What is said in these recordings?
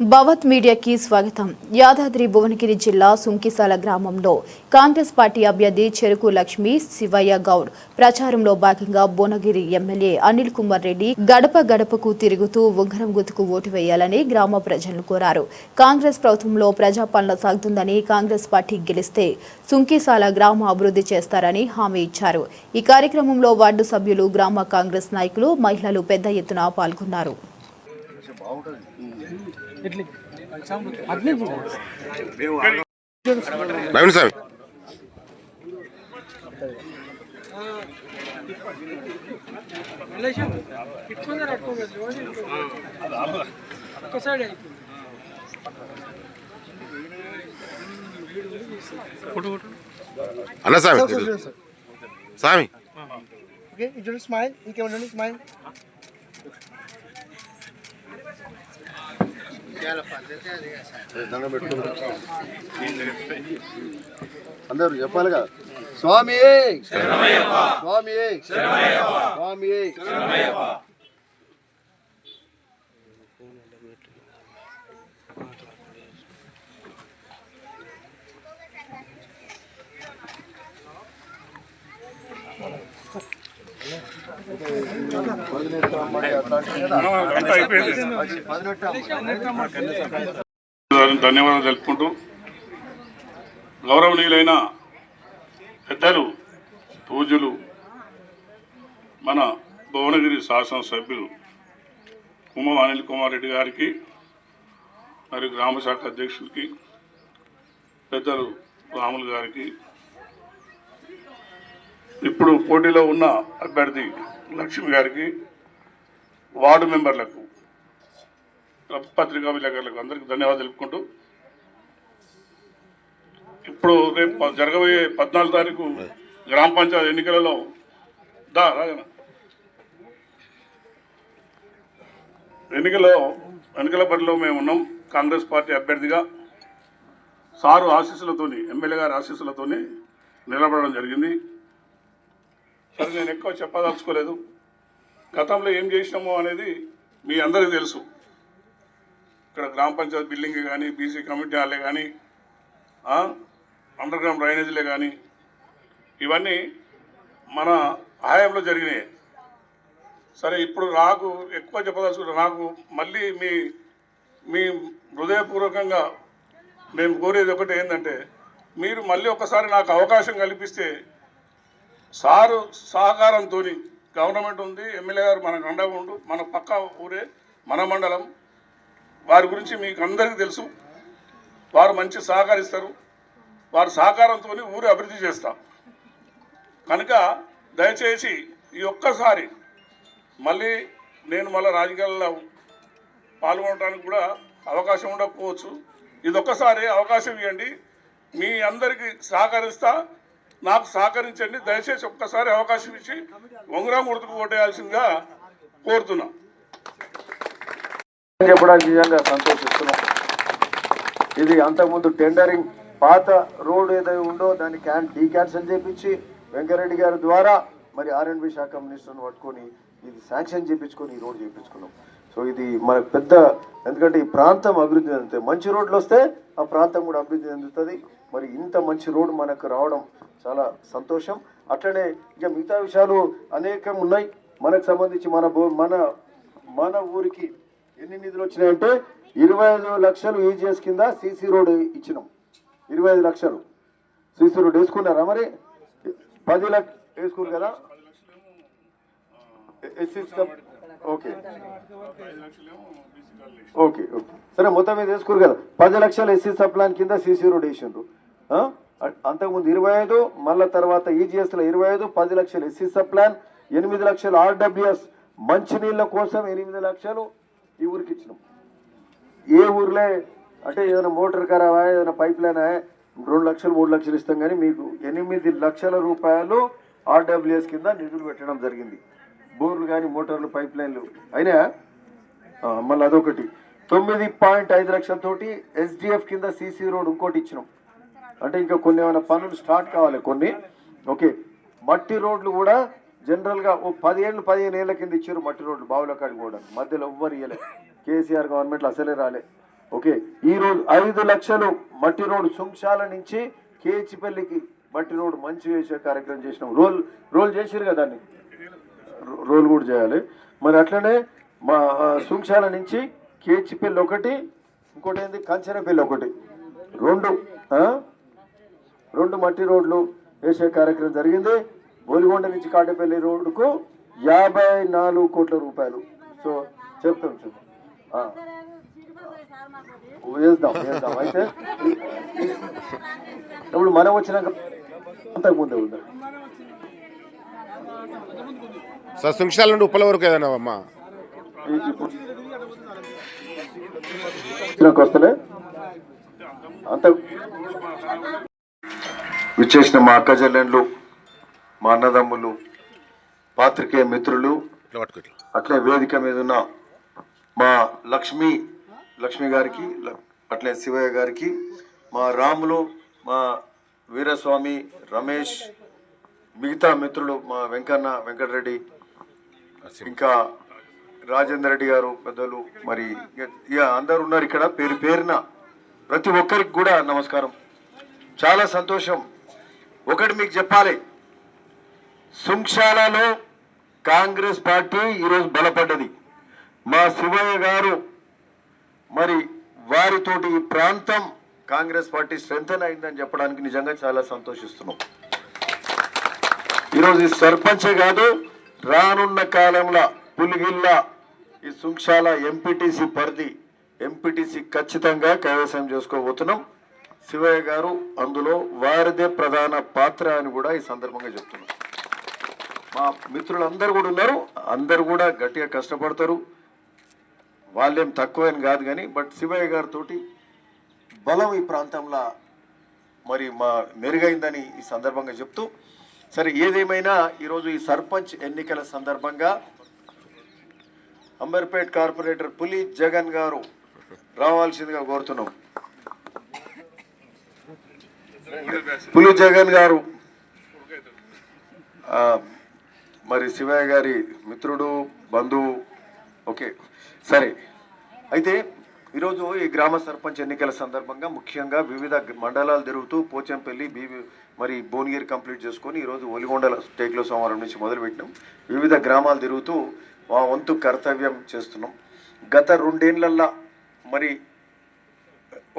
భవత్ మీడియాకి స్వాగతం. యాదాద్రి భువనగిరి జిల్లా సుంకిసాల గ్రామంలో కాంగ్రెస్ పార్టీ అభ్యర్థి చెరుకు లక్ష్మి శివయ్య గౌడ్ ప్రచారంలో భాగంగా భువనగిరి ఎమ్మెల్యే అనిల్ కుమార్ రెడ్డి గడప గడపకు తిరుగుతూ ఉంగరం గుర్తుకు ఓటు వేయాలని గ్రామ ప్రజలను కోరారు. కాంగ్రెస్ ప్రభుత్వంలో ప్రజాపాలన సాగుతుందని కాంగ్రెస్ పార్టీ గెలిస్తే సుంకిసాల గ్రామ అభివృద్ధి చేస్తారని హామీ ఇచ్చారు. ఈ కార్యక్రమంలో వార్డు సభ్యులు గ్రామ కాంగ్రెస్ నాయకులు మహిళలు పెద్ద ఎత్తున పాల్గొన్నారు. నవీన్ స్వామి అన్న స్వామి స్వామి ఓకే చూడండి స్మైల్ ఇంకేమండి స్మైల్ అందరూ చెప్పాలిగా స్వామి! స్వామి! స్వామి! ధన్యవాదాలు తెలుపుకుంటూ గౌరవనీయులైన పెద్దలు పూజలు మన భువనగిరి శాసనసభ్యులు కుమ అనిల్ కుమార్ రెడ్డి గారికి మరియు గ్రామ శాఖ అధ్యక్షుడికి పెద్దలు రాములు గారికి ఇప్పుడు పోటీలో ఉన్న అభ్యర్థి లక్ష్మి గారికి వార్డు మెంబర్లకు పత్రికా విలేకరులకు అందరికీ ధన్యవాదాలు తెలుపుకుంటూ ఇప్పుడు రేపు జరగబోయే పద్నాలుగు తారీఖు గ్రామ పంచాయతీ ఎన్నికలలో దా రాజన్న. ఎన్నికలో ఎన్నికల పనిలో మేము ఉన్నాం కాంగ్రెస్ పార్టీ అభ్యర్థిగా. సారు ఆశీస్సులతోని ఎమ్మెల్యే గారి ఆశీస్సులతోని నిలబడడం జరిగింది. సరే నేను ఎక్కువ చెప్పదలుచుకోలేదు. గతంలో ఏం చేసినామో అనేది మీ అందరికీ తెలుసు. ఇక్కడ గ్రామ పంచాయతీ బిల్డింగ్ కానీ బీసీ కమిటీ హాలే కానీ అండర్ గ్రౌండ్ డ్రైనేజీలే కానీ ఇవన్నీ మన హయాంలో జరిగినాయి. సరే ఇప్పుడు నాకు ఎక్కువ చెప్పదలుచుకుంటే నాకు మళ్ళీ మీ మీ హృదయపూర్వకంగా మేము కోరేది ఒకటి ఏంటంటే మీరు మళ్ళీ ఒకసారి నాకు అవకాశం కల్పిస్తే సారు సహకారంతో గవర్నమెంట్ ఉంది ఎమ్మెల్యే గారు మనకు అండగా ఉండు. మన పక్క ఊరే మన మండలం. వారి గురించి మీకు అందరికీ తెలుసు. వారు మంచి సహకరిస్తారు. వారి సహకారంతో ఊరు అభివృద్ధి చేస్తాం. కనుక దయచేసి ఈ ఒక్కసారి మళ్ళీ నేను మళ్ళీ రాజకీయాల్లో పాల్గొనడానికి కూడా అవకాశం ఉండకపోవచ్చు. ఇది ఒక్కసారి అవకాశం ఇవ్వండి. మీ అందరికీ సహకరిస్తా. నాకు సహకరించండి దయచేసి ఒక్కసారి అవకాశం ఇచ్చి ఉంగరం గుర్తుకు ఓటేయాల్సిందిగా కోరుతున్నా. చెప్పడానికి నిజంగా సంతోషిస్తున్నాం. ఇది అంతకుముందు టెండరింగ్ పాత రోడ్ ఏదైతే ఉందో దాన్ని క్యాన్ డీ క్యాన్సల్ చేపించి వెంకరెడ్డి గారి ద్వారా మరి ఆర్ఎండ్బి శాఖ మినిస్టర్ను పట్టుకొని ఇది శాంక్షన్ చేయించుకొని ఈ రోడ్ చేయించుకున్నాం సో ఇది మనకు పెద్ద ఎందుకంటే ఈ ప్రాంతం అభివృద్ధి చెందుతుంది. మంచి రోడ్లు వస్తే ఆ ప్రాంతం కూడా అభివృద్ధి చెందుతుంది. మరి ఇంత మంచి రోడ్డు మనకు రావడం చాలా సంతోషం. అట్లనే ఇక మిగతా విషయాలు అనేకం ఉన్నాయి. మనకు సంబంధించి మన మన మన ఊరికి ఎన్ని నిధులు వచ్చినాయంటే ఇరవై ఐదు లక్షలు ఈజీఎస్ కింద సీసీ రోడ్ ఇచ్చినాం. ఇరవై ఐదు లక్షలు. సీసీ రోడ్ వేసుకున్నారా మరి? పది లక్ష వేసుకున్నారు కదా? ఓకే ఓకే ఓకే సరే మొత్తం మీద వేసుకురు కదా. పది లక్షలు ఎస్సీ సప్లాన్ కింద సీసీ రోడ్ వేసిండ్రు అంతకుముందు ఇరవై ఐదు మళ్ళా తర్వాత ఈజీఎస్లో ఇరవై ఐదు పది లక్షలు ఎస్సీ సప్లాన్ ఎనిమిది లక్షలు ఆర్డబ్ల్యూఎస్ మంచినీళ్ళ కోసం ఎనిమిది లక్షలు ఈ ఊరికి ఇచ్చినాం. ఏ ఊర్లే? అంటే ఏదైనా మోటార్ ఖరాబా ఏదైనా పైప్ లైన్? రెండు లక్షలు మూడు లక్షలు ఇస్తాం కానీ మీకు ఎనిమిది లక్షల రూపాయలు ఆర్డబ్ల్యూఎస్ కింద నిధులు పెట్టడం జరిగింది. బోర్లు కానీ మోటార్లు పైప్ లైన్లు. అయినా? మళ్ళీ అదొకటి. తొమ్మిది పాయింట్ ఐదు లక్షలతోటి ఎస్డిఎఫ్ కింద సీసీ రోడ్ ఇంకోటి ఇచ్చినాం. అంటే ఇంకా కొన్ని ఏమైనా పనులు స్టార్ట్ కావాలి కొన్ని. ఓకే. మట్టి రోడ్లు కూడా జనరల్గా ఓ పదిహేళ్ళు పదిహేను ఏళ్ళ కింద ఇచ్చారు మట్టి రోడ్లు బావుల కాడికి కూడా మధ్యలో ఎవ్వరు ఇవ్వలే కేసీఆర్ గవర్నమెంట్లో అసలే రాలే. ఓకే. ఈ రోజు ఐదు లక్షలు మట్టి రోడ్ సుంక్షాల నుంచి కేచిపల్లికి మట్టి రోడ్ మంచి వేసే కార్యక్రమం చేసినాం. రోల్ రోల్ చేసిరు కదా దాన్ని. రోల్ కూడా చేయాలి. మరి అట్లనే మా సుంక్షాల నుంచి కేచిపల్లి ఒకటి ఇంకోటి ఏంది? కంచెనపల్లి ఒకటి. రెండు రెండు మట్టి రోడ్లు వేసే కార్యక్రమం జరిగింది. బోలిగొండ నుంచి కాటపల్లి రోడ్డుకు యాభై నాలుగు కోట్ల రూపాయలు. సో చెప్తాం చూద్దాం వేద్దాం వేద్దాం. అయితే ఇప్పుడు మనం వచ్చినాక అంతకు ముందే ఉందా? సార్ సుంక్షాల నుండి ఉప్పల వరకు ఏదైనా అమ్మా. అంత విచ్చేసిన మా అక్క చెల్లెండ్లు మా అన్నదమ్ములు పాత్రికేయ మిత్రులు అట్లే వేదిక మీద ఉన్న మా లక్ష్మి లక్ష్మి గారికి అట్లే శివయ్య గారికి మా రాములు మా వీరస్వామి రమేష్ మిగతా మిత్రులు మా వెంకన్న వెంకటరెడ్డి ఇంకా రాజేందర్ రెడ్డి గారు పెద్దలు మరి ఇక- ఇక అందరు ఉన్నారు ఇక్కడ. పేరు పేరున ప్రతి ఒక్కరికి కూడా నమస్కారం. చాలా సంతోషం. ఒకటి మీకు చెప్పాలి. సుంక్షాలలో కాంగ్రెస్ పార్టీ ఈరోజు బలపడ్డది. మా శివయ్య గారు మరి వారితోటి ఈ ప్రాంతం కాంగ్రెస్ పార్టీ స్ట్రెంగ్ అయిందని చెప్పడానికి నిజంగా చాలా సంతోషిస్తున్నాం. ఈరోజు ఈ సర్పంచే కాదు రానున్న కాలంలో పులిగిల్ల ఈ సుంక్షాల ఎంపీటీసీ పరిధి ఎంపీటీసీ ఖచ్చితంగా కైవసం చేసుకోబోతున్నాం. శివయ్య గారు అందులో వారిదే ప్రధాన పాత్ర అని కూడా ఈ సందర్భంగా చెప్తున్నాం. మా మిత్రులందరూ కూడా ఉన్నారు. అందరు కూడా గట్టిగా కష్టపడతారు. వాళ్ళేం తక్కువని కాదు కానీ బట్ శివయ్య గారితోటి బలం ఈ ప్రాంతంలో మరి మా మెరుగైందని ఈ సందర్భంగా చెప్తూ సరే ఏదేమైనా ఈరోజు ఈ సర్పంచ్ ఎన్నికల సందర్భంగా అంబర్పేట్ కార్పొరేటర్ పులి జగన్ గారు రావాల్సిందిగా కోరుతున్నాం. పులి జగన్ గారు మరి శివయ్య గారి మిత్రుడు బంధువు ఓకే సరే. అయితే ఈరోజు ఈ గ్రామ సర్పంచ్ ఎన్నికల సందర్భంగా ముఖ్యంగా వివిధ మండలాలు తిరుగుతూ పోచంపల్లి బీవి మరి భువనగిరి కంప్లీట్ చేసుకొని ఈరోజు ఒలిగొండల టేక్లో సోమవారం నుంచి మొదలుపెట్టినాం. వివిధ గ్రామాలు తిరుగుతూ మా వంతు కర్తవ్యం చేస్తున్నాం. గత రెండేళ్ళల్లా మరి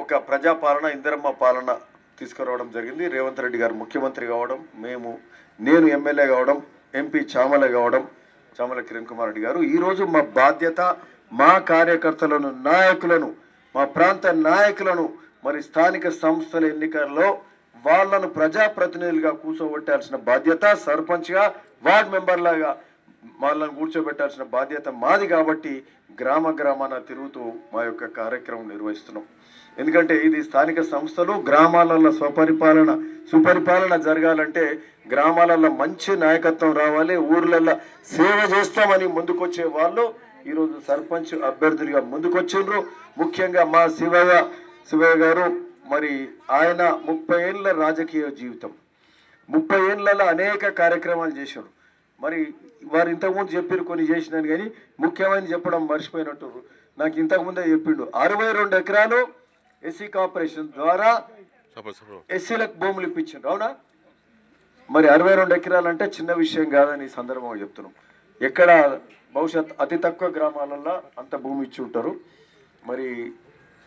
ఒక ప్రజాపాలన ఇందిరమ్మ పాలన తీసుకురావడం జరిగింది. రేవంత్ రెడ్డి గారు ముఖ్యమంత్రి కావడం మేము నేను ఎమ్మెల్యే కావడం ఎంపీ చామల కావడం చామల కిరణ్ కుమార్ రెడ్డి గారు. ఈరోజు మా బాధ్యత మా కార్యకర్తలను నాయకులను మా ప్రాంత నాయకులను మరి స్థానిక సంస్థల ఎన్నికల్లో వాళ్ళను ప్రజాప్రతినిధులుగా కూర్చోబెట్టాల్సిన బాధ్యత సర్పంచ్గా వార్డ్ మెంబర్లాగా వాళ్ళను కూర్చోబెట్టాల్సిన బాధ్యత మాది కాబట్టి గ్రామ గ్రామాన తిరుగుతూ మా యొక్క కార్యక్రమం నిర్వహిస్తున్నాం. ఎందుకంటే ఇది స్థానిక సంస్థలు గ్రామాలలో స్వపరిపాలన సుపరిపాలన జరగాలంటే గ్రామాలలో మంచి నాయకత్వం రావాలి ఊర్లలో సేవ చేస్తామని ముందుకొచ్చే వాళ్ళు ఈరోజు సర్పంచ్ అభ్యర్థులుగా ముందుకొచ్చిండ్రు. ముఖ్యంగా మా శివయ్య శివయ్య గారు మరి ఆయన ముప్పై ఏళ్ళ రాజకీయ జీవితం. ముప్పై ఏళ్ళలో అనేక కార్యక్రమాలు చేశారు. మరి వారు ఇంతకుముందు చెప్పారు కొన్ని చేసినాను కానీ ముఖ్యమైన చెప్పడం మర్చిపోయినట్టు నాకు ఇంతకుముందే చెప్పిండు. అరవై రెండు ఎకరాలు ఎస్సీ కార్పొరేషన్ ద్వారా ఎస్సీలకు భూములు ఇప్పించిండ్రు. అవునా? మరి అరవై రెండు ఎకరాలు అంటే చిన్న విషయం కాదని ఈ సందర్భంగా చెప్తున్నాం. ఎక్కడ భవిష్యత్ అతి తక్కువ గ్రామాలలో అంత భూమి ఇచ్చి ఉంటారు. మరి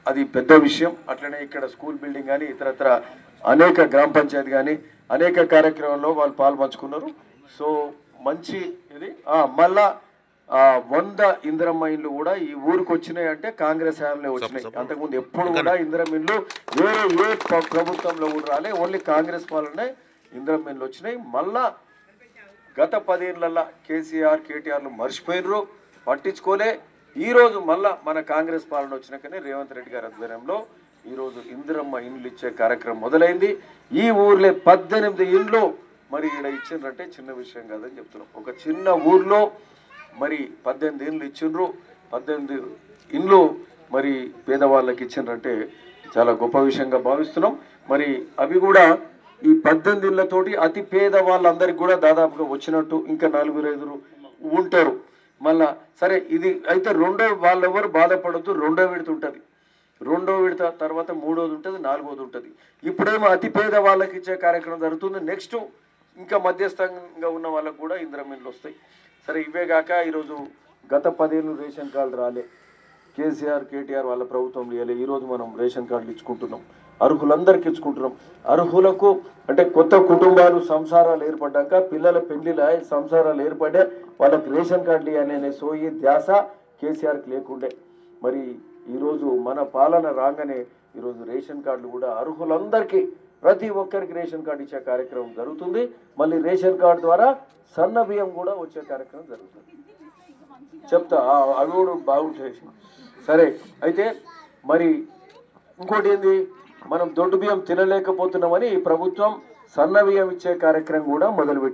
అది పెద్ద విషయం. అట్లనే ఇక్కడ స్కూల్ బిల్డింగ్ కానీ ఇతరత్ర అనేక గ్రామ పంచాయతీ కానీ అనేక కార్యక్రమాల్లో వాళ్ళు పాల్పంచుకున్నారు. సో మంచి ఇది. మళ్ళా ఆ, వంద ఇందిరమ్మ ఇండ్లు కూడా ఈ ఊరికి వచ్చినాయి అంటే కాంగ్రెస్ హయాంలో వచ్చినాయి. అంతకుముందు ఎప్పుడు కూడా ఇందిరమ్మ ఇండ్లు వేరే ఏ ప్ర- ప్రభుత్వంలో కూడా రాలే. ఓన్లీ కాంగ్రెస్ పాలనే ఇందిరమ్మ ఇండ్లు వచ్చినాయి. మళ్ళా గత పదేళ్ళలో కేసీఆర్ కేటీఆర్లు మర్చిపోయినరు పట్టించుకోలే. ఈరోజు మళ్ళా మన కాంగ్రెస్ పాలన వచ్చినాకనే రేవంత్ రెడ్డి గారి ఆధ్వర్యంలో ఈరోజు ఇందిరమ్మ ఇండ్లు ఇచ్చే కార్యక్రమం మొదలైంది. ఈ ఊర్లే పద్దెనిమిది ఇండ్లు మరి ఇక్కడ ఇచ్చిండ్రంటే చిన్న విషయం కాదని చెప్తున్నాం. ఒక చిన్న ఊర్లో మరి పద్దెనిమిది ఇండ్లు ఇచ్చిండ్రు. పద్దెనిమిది ఇండ్లు మరి పేదవాళ్ళకి ఇచ్చిండ్రంటే చాలా గొప్ప విషయంగా భావిస్తున్నాం. మరి అవి కూడా ఈ పద్దెనిమిది ఇళ్ళతోటి అతి పేద వాళ్ళందరికీ కూడా దాదాపుగా వచ్చినట్టు ఇంకా నలుగురు ఐదుగురు ఉంటారు. మళ్ళా సరే ఇది అయితే రెండో వాళ్ళెవరు బాధపడద్దు రెండో విడత ఉంటుంది. రెండో విడత తర్వాత మూడోది ఉంటుంది నాలుగోది ఉంటుంది. ఇప్పుడేమో అతి పేద వాళ్ళకి ఇచ్చే కార్యక్రమం జరుగుతుంది. నెక్స్ట్ ఇంకా మధ్యస్థంగా ఉన్న వాళ్ళకు కూడా ఇంద్రమిన్లు వస్తాయి. సరే ఇవే కాక ఈరోజు గత పదేళ్ళు రేషన్ కార్డు రాలే. కేసీఆర్ కేటీఆర్ వాళ్ళ ప్రభుత్వం ఇవ్వలే. ఈరోజు మనం రేషన్ కార్డులు ఇచ్చుకుంటున్నాం. అర్హులందరికీ ఇచ్చుకుంటున్నాం. అర్హులకు అంటే కొత్త కుటుంబాలు సంసారాలు ఏర్పడ్డాక పిల్లల పెళ్ళిల సంసారాలు ఏర్పడే వాళ్ళకి రేషన్ కార్డులు అనే సోయి ధ్యాస కేసీఆర్కి లేకుండే. మరి ఈరోజు మన పాలన రాగానే ఈరోజు రేషన్ కార్డులు కూడా అర్హులందరికీ ప్రతి ఒక్కరికి రేషన్ కార్డు ఇచ్చే కార్యక్రమం జరుగుతుంది. మళ్ళీ రేషన్ కార్డు ద్వారా సన్న బియ్యం కూడా వచ్చే కార్యక్రమం జరుగుతుంది. చెప్తా అవి కూడా బాగుంటాయి. సరే అయితే మరి ఇంకోటి ఏంది? మనం దొడ్డు బియ్యం తినలేకపోతున్నామని ప్రభుత్వం సన్న బియ్యం ఇచ్చే కార్యక్రమం కూడా మొదలుపెట్టింది.